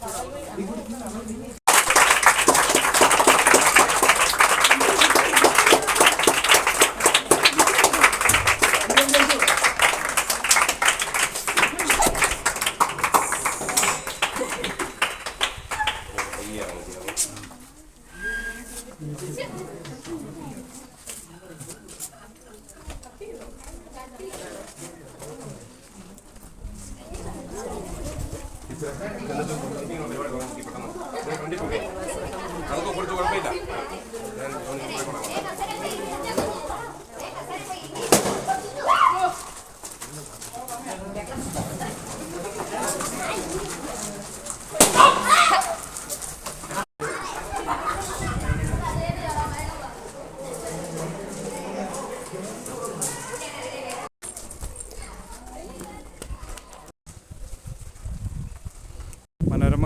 稍微远一点 നമുക്ക് കുറച്ച് കുഴപ്പമില്ല ഞാൻ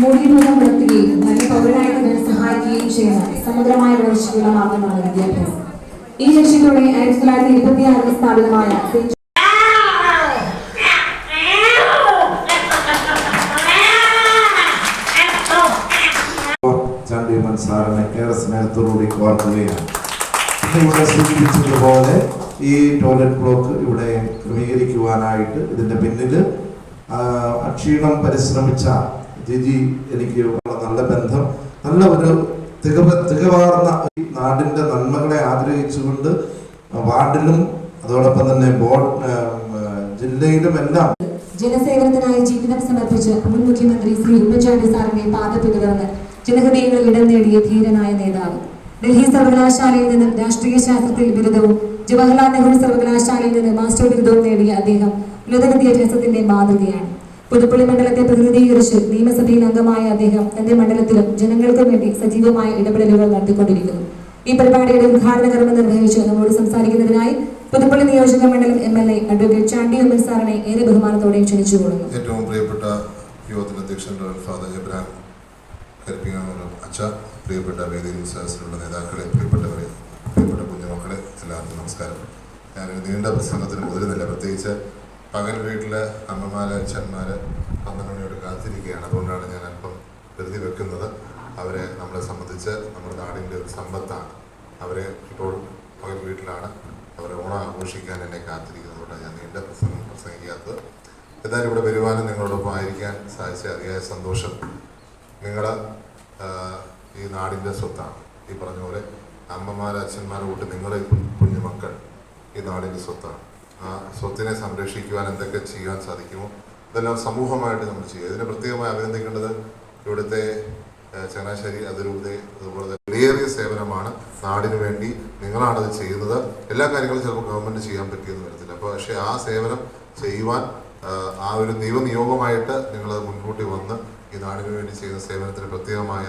മൂല്യബോധം വളർത്തുകയും നല്ല പൗരനായിട്ട് സഹായിക്കുകയും ചെയ്യുന്ന സമഗ്രമായ വളർച്ചയ്ക്കുള്ള മാർഗമാണ് വിദ്യാഭ്യാസം. ഈ ലക്ഷ്യത്തോടെ ആയിരത്തി തൊള്ളായിരത്തി ഇരുപത്തി ആറിൽ സ്ഥാപിതമായ സെന്റ് ചാണ്ടിയമ്മൻ സാറിനെ ഏറെ സ്നേഹത്തോടുകൂടി കോർക്കുകയാണ്. ഇവിടെ സൂചിപ്പിച്ചതുപോലെ ഈ ടോയ്ലറ്റ് ബ്ലോക്ക് ഇവിടെ ക്രമീകരിക്കുവാനായിട്ട് ഇതിന്റെ പിന്നിൽ അക്ഷീണം പരിശ്രമിച്ച ജിജി എനിക്ക് നല്ല ബന്ധം നല്ല ഒരു തികവ തികവാർന്ന ഈ നാടിന്റെ നന്മകളെ ആഗ്രഹിച്ചുകൊണ്ട് വാർഡിലും അതോടൊപ്പം തന്നെ ബോർഡ് ജില്ലയിലും എല്ലാം ജനസേവനത്തിനായി ജീവിതം സമർപ്പിച്ച് മുൻ മുഖ്യമന്ത്രി ശ്രീ ഉമ്മൻചാണ്ടി സാറിനെ പാത പിന്തുടർന്ന് ജനഹൃദയങ്ങളിൽ ഇടം നേടിയ ധീരനായ നേതാവ്. ഡൽഹി സർവകലാശാലയിൽ നിന്നും രാഷ്ട്രീയ ശാസ്ത്രത്തിൽ ബിരുദവും ജവഹർലാൽ നെഹ്റു സർവകലാശാലയിൽ നിന്ന് മാസ്റ്റർ ബിരുദവും നേടിയ അദ്ദേഹം ഉന്നത വിദ്യാഭ്യാസത്തിന്റെ മാതൃകയാണ്. പുതുപ്പള്ളി മണ്ഡലത്തെ പ്രതിനിധീകരിച്ച് നിയമസഭയിൽ അംഗമായ അദ്ദേഹം തന്റെ മണ്ഡലത്തിലും ജനങ്ങൾക്കും വേണ്ടി സജീവമായ ഇടപെടലുകൾ നടത്തിക്കൊണ്ടിരിക്കുന്നു. ഈ പരിപാടിയുടെ ഉദ്ഘാടന കർമ്മം നിർവഹിച്ച് നമ്മോട് സംസാരിക്കുന്നതിനായി പുതുപ്പള്ളി നിയോജക മണ്ഡലം M L A advocate Chandy Oommen സാറിനെ ഏറെ ബഹുമാനത്തോടെ ക്ഷണിച്ചുകൊള്ളുന്നു. ഏറ്റവും പ്രിയപ്പെട്ട യുവത്തിന് അധ്യക്ഷൻ ഫാദർ എബ്രാൻ കരിപ്പിങ്ങാമൂലം അച്ഛ പ്രിയപ്പെട്ട വേദിയിൽ സദസ്സിലുള്ള നേതാക്കളെ പ്രിയപ്പെട്ടവരെ പ്രിയപ്പെട്ട കുഞ്ഞുമക്കളെ എല്ലാവർക്കും നമസ്കാരം. ഞാനൊരു നീണ്ട പ്രസംഗത്തിന് മുതലുന്നില്ല പ്രത്യേകിച്ച് പകൽ വീട്ടിലെ അമ്മമാർ അച്ഛന്മാർ പന്ത്രണ്ട് മണിയോട് കാത്തിരിക്കുകയാണ്. അതുകൊണ്ടാണ് ഞാൻ അല്പം ധൃതി വെക്കുന്നത്. അവരെ നമ്മളെ സംബന്ധിച്ച് നമ്മുടെ നാടിന്റെ ഒരു സമ്പത്താണ്. അവരെ ഇപ്പോൾ പകൽ വീട്ടിലാണ് അവരെ ഓണം ആഘോഷിക്കാൻ എന്നെ കാത്തിരിക്കുന്നതുകൊണ്ടാണ് ഞാൻ നീണ്ട പ്രസംഗം പ്രസംഗിക്കാത്തത്. എന്തായാലും ഇവിടെ വരുവാനും നിങ്ങളോടൊപ്പം ആയിരിക്കാൻ സാധിച്ച അതിയായ സന്തോഷം നിങ്ങൾ ഈ നാടിന്റെ സ്വത്താണ്. ഈ പറഞ്ഞ പോലെ അമ്മമാർ അച്ഛന്മാരെ കൂട്ടി നിങ്ങളെ കുഞ്ഞുമക്കൾ ഈ നാടിന്റെ സ്വത്താണ്. സ്വത്തിനെ സംരക്ഷിക്കുവാൻ എന്തൊക്കെ ചെയ്യാൻ സാധിക്കുമോ? ഇതെല്ലാം സമൂഹമായിട്ട് നമ്മൾ ചെയ്യുക. ഇതിന് പ്രത്യേകമായി അഭിനന്ദിക്കേണ്ടത് ഇവിടുത്തെ ചങ്ങനാശ്ശേരി അതിരൂപതയെ അതുപോലെ തന്നെ വിലയേറിയ സേവനമാണ്. നാടിന് വേണ്ടി നിങ്ങളാണത് ചെയ്യുന്നത്. എല്ലാ കാര്യങ്ങളും ചിലപ്പോൾ ഗവൺമെന്റ് ചെയ്യാൻ പറ്റിയെന്ന് വരത്തില്ല. അപ്പോൾ പക്ഷേ ആ സേവനം ചെയ്യുവാൻ ആ ഒരു ദൈവനിയോഗമായിട്ട് നിങ്ങളത് മുൻകൂട്ടി വന്ന് ഈ നാടിന് വേണ്ടി ചെയ്യുന്ന സേവനത്തിന് പ്രത്യേകമായ